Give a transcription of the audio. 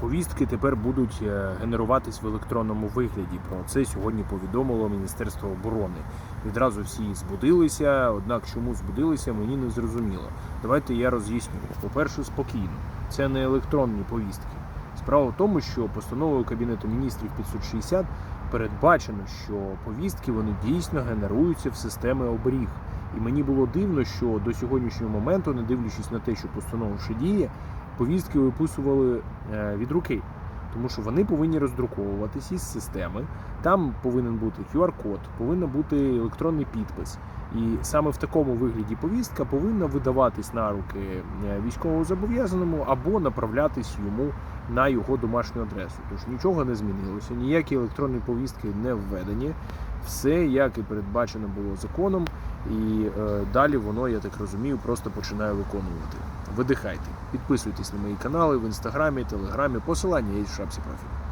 Повістки тепер будуть е, генеруватись в електронному вигляді. Про це сьогодні повідомило Міністерство оборони. Відразу всі збудилися, однак чому збудилися, мені не зрозуміло. Давайте я роз'ясню. По-перше, спокійно. Це не електронні повістки. Справа в тому, що постановою Кабінету міністрів 560 передбачено, що повістки вони дійсно генеруються в системи оберіг. І мені було дивно, що до сьогоднішнього моменту, не дивлячись на те, що постанова вже діє, повістки виписували е, від руки. Тому що вони повинні роздруковуватись із системи. Там повинен бути QR-код, повинен бути електронний підпис. І саме в такому вигляді повістка повинна видаватись на руки е, військовозобов'язаному або направлятись йому на його домашню адресу. Тож нічого не змінилося, ніякі електронні повістки не введені. Все як і передбачено було законом, і е, далі воно, я так розумію, просто починає виконувати. Видихайте, підписуйтесь на мої канали в інстаграмі, телеграмі, посилання є в шапці профілю.